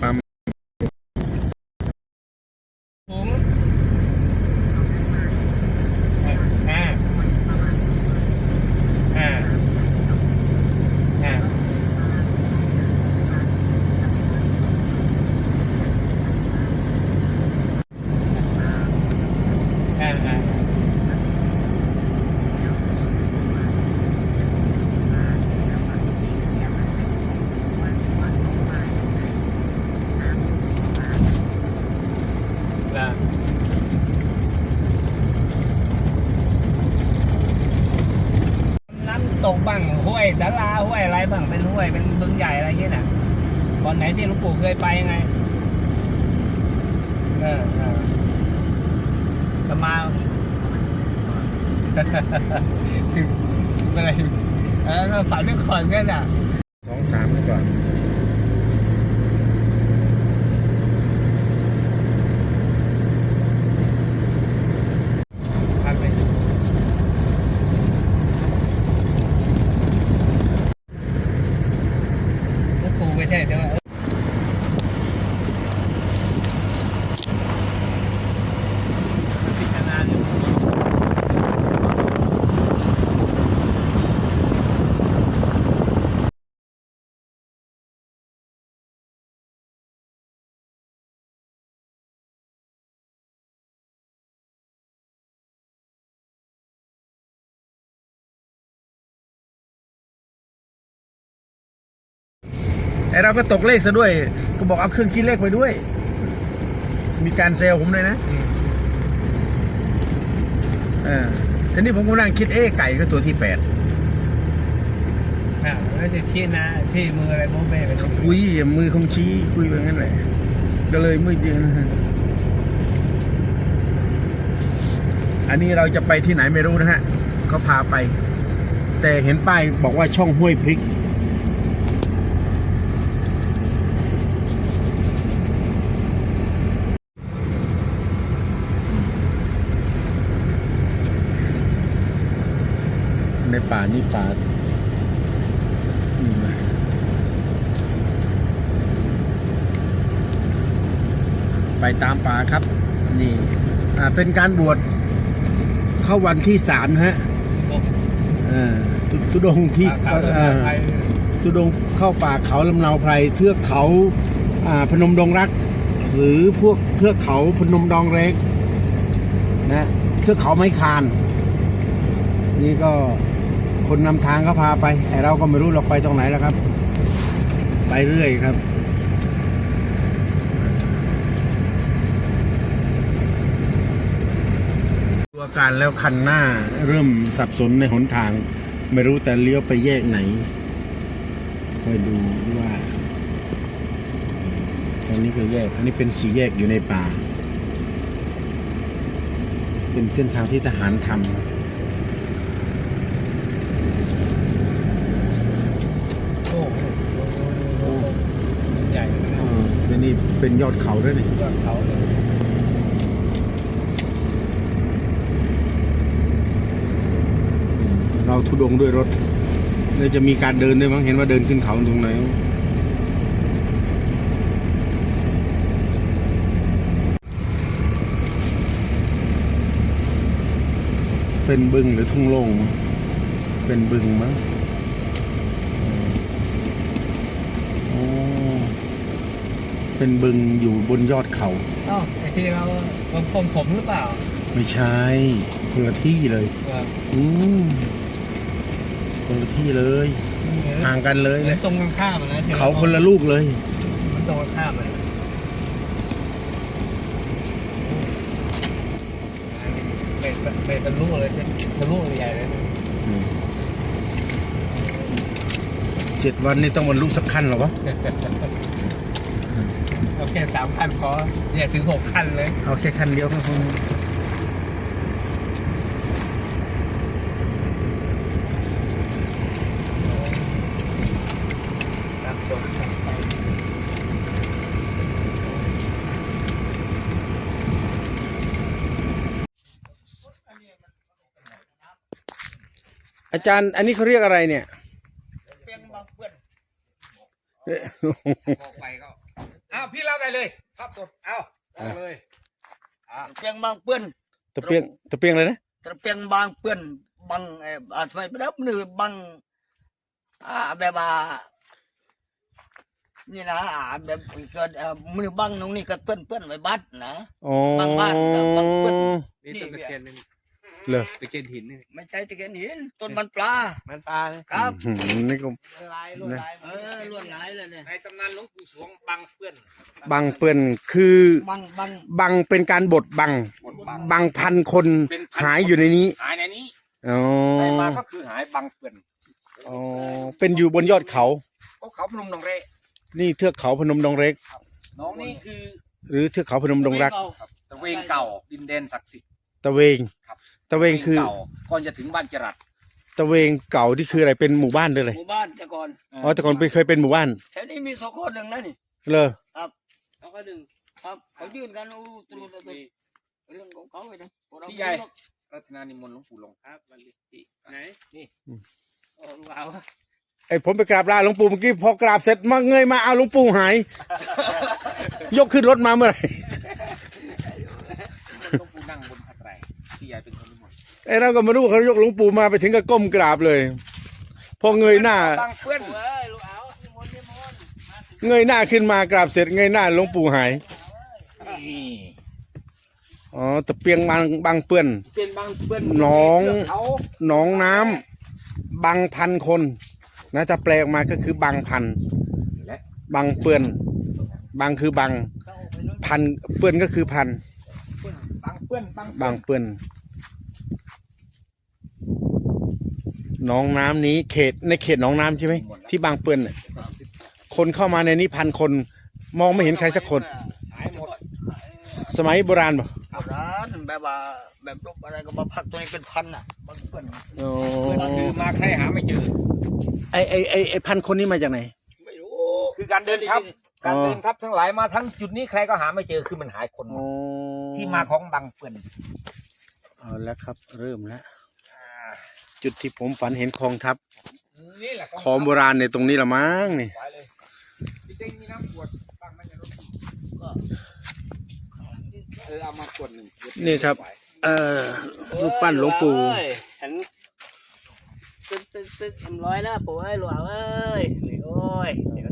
ปั๊ม ถุงอ่าอ่าอ่าอ่าอ่า là น้ำตกบ้างห้วยสาราห้วยอะไรบ้าง เป็นห้วย เป็นบึงใหญ่อะไรเงี้ยน่ะตอนไหนที่หลวงปู่เคยไปยังไง เออเออจะมาอะไรเออฝันไม่ก่อนกันอะสองสามก่อน พันไปหลวงปู่ไม่ใช่แต่ว่าเออพิจารณาอยู่ ไอเราก็ตกเลขซะด้วย ก็บอกเอาเครื่องคิดเลขไปด้วย มีการเซลล์ผมเลยนะเออทีนี้ผมก็นั่งคิดเอ๊ะไก่ก็ตัวที่แปดอ่าแล้วจะชี้หนะชี้มืออะไรโมเบ้ไปตรงนี้คุยมือคงชี้คุยไปงั้นแหละ ก็เลยมืดเย็นอันนี้เราจะไปที่ไหนไม่รู้นะฮะเขาพาไป แต่เห็นป้ายบอกว่าช่องห้วยพริก ในป่านี่ป่าอืมไปตามป่าครับ นี่อ่าเป็นการบวชเข้าวันที่สามนะฮะเอ่าทุทุดงค์ที่อ่าเอ่อไทยทุดงค์เข้าป่าเขาลำเนาไพรเทือกเขาอ่าพนมดงรัก หรือพวกเทือกเขาพนมดองเล็กนะเทือกเขาไม้คาน นี่ก็ คนนำทางเขาพาไปไอเราก็ไม่รู้เราไปตรงไหนแล้วครับ ไปเรื่อยครับดูอาการแล้วคันหน้าเริ่มสับสนในหนทาง ไม่รู้แต่เลี้ยวไปแยกไหนคอยดูว่าตอนนี้คือแยก อันนี้เป็นสีแยกอยู่ในป่า เป็นเส้นทางที่ทหารทำ โอ้โหใหญ่นะ เออเป็ นี่เป็นยอดเขาด้วยนี่ยอดเขาเลยเราทุดงด้วยรถเลยจะมีการเดินด้วยมั้งเห็นว่าเดินขึ้นเขาตรงไหนเป็นบึงหรือทุ่งโล่งเป็นบึงมั้งโอ้ เป็นบึงอยู่บนยอดเขาอ๋อไอ้ที่เราผมผมผมหรือเปล่า ไม่ใช่คนละที่เลยเอออืมคนละที่เลยห่างกันเลยเหมือนะนตรงกันข้ามอะนะที่เขาคนละลูกเลยมันตรงกันข้ามเลยเบรกเบรกเป็นลูกเลยจะทะลุใหญ่เลยเจ็ดวันนี่ต้องบรรลุสักขั้นหรอวะ เอาแค่สามคันพอเนี่ยถึงหกคันเลย เอาแค่ขั้นเดียวก็คงครับจบไปอาจารย์ อันนี้เขาเรียกอะไรเนี่ย เปียงบางเพื่อนเอ๊ะบอกไปก็ อ้าวพี่เล่าได้เลยภาพสดเอ้าเอาเลยอ่าเปียงบางเปื้อนตะเปียงตะเปียงอะไรนะตระเปียงบางเปื้อนบางเอ่ออ่าสมัยประดับหรือบางอ่าแบบว่านี่นะอ่าแบบเกิดเอ่อมือบางตรงนี้ก็เปื้อนเปื้อนไว้บัดนะ อ๋อบางบ้านบางเปิ้ลนี่ต้นตะเคียนนี่ เหรอ ตะเคียนหินนี่ไม่ใช่ตะเกียนหิน ต้นมันปลา มันปลาเลยครับ อืมนี่ก็ลายลวดลายเออล้วนหลายเลยเนี่ยในตำนานหลวงปู่สวงบังเพื่อนบังเปื้อนคือบางบางบังเป็นการบดบัง บนบังบังพันคนเป็นพันหายอยู่ในนี้หายในนี้อ๋อได้มาก็คือหายบังเพื่อนอ๋อเป็นอยู่บนยอดเขา ก็เขาพนมดงเรนี่เทือกเขาพนมดงเร็ก น้องนี่คือหรือเทือกเขาพนมดงรัก ตะเวงเก่าดินแดนศักดิ์สิทธิ์ตะเวงครับ ตะเวงคือเก่าก่อนจะถึงบ้านจรัสตะเวงเก่าที่คืออะไรเป็นหมู่บ้านด้วยเลยหมู่บ้านแต่ก่อนอ๋อแต่ก่อนเป็นเคยเป็นหมู่บ้านแถวนี้มีสองคนหนึ่งนะนี่เลย เขาก็ดึง ครับเขายื่นกันอู้ตรุดตรุดเรื่องของเขาไปนะพวกเราพี่ใหญ่รัตนานิมนต์หลวงปู่หลงครับวันนี้ไหนนี่โอ้ลูกเอาไอ้ผมไปกราบลาหลวงปู่เมื่อกี้พอกราบเสร็จมาเงยมาเอาหลวงปู่หาย ยกขึ้นรถมาเมื่อไหร่ หลวงปู่นั่งบนผ้าไตรพี่ใหญ่เป็นคนนิมนต์ ไอ้เราก็ไม่รู้เขายกหลวงปู่มาไปถึงกับก้มกราบเลย พอเงยหน้า บังเพื่อนเอ้ยลูกเอานิมนต์นิมนต์เงยหน้าขึ้นมากราบเสร็จเงยหน้าหลวงปู่หาย นี่อ๋อตะเปียงบางบางเปื้อน เป็นบังเพื่อนน้อง เขาหนองน้ำบางพันคนนะจะแปลออกมาก็คือบางพันและบางเปื้อน บางคือบางพันเปื้อนก็คือพัน บังเพื่อนบังบางเปื้อนห นองน้ำนี้เขตในเขตหนองน้ำใช่ไหมที่บางเปื้อนน่ะคนเข้ามาในนี้พันคนมองไม่เห็นใครสักคน หายหมดสมัยโบราณป่ะโบราณแบบว่าแบบรบอะไรก็มาพักตัวนี้เป็นพันอะบางเปื้อนอ๋อคือมาใครหาไม่เจอ ไอไอไอไอพันคนนี้มาจากไหน ไม่รู้คือการเดินทัพอ๋อการเดินทัพทั้งหลายมาทั้งจุดนี้ใครก็หาไม่เจอคือมันหายคนหมดที่มาของบังเพื่อนเอาแล้วครับ เริ่มแล้ว จุดที่ผมฝันเห็นคลองทัพนี่แหละของโบราณในตรงนี้ละมั้งนี่ไว้เลยพี่เต้งมีน้ำขวดตั้งไว้ในรถก็เออเอามาขวดหนึ่งนี่ครับ เอ่อรูปปั้นหลวงปู่ฉันตึ๊ดตึ๊ดตึ๊ดทำร้อยแล้วปู่เอ้ยหลวงเอ้ยนี่โอ้ยเดี๋ยวเดี๋ยว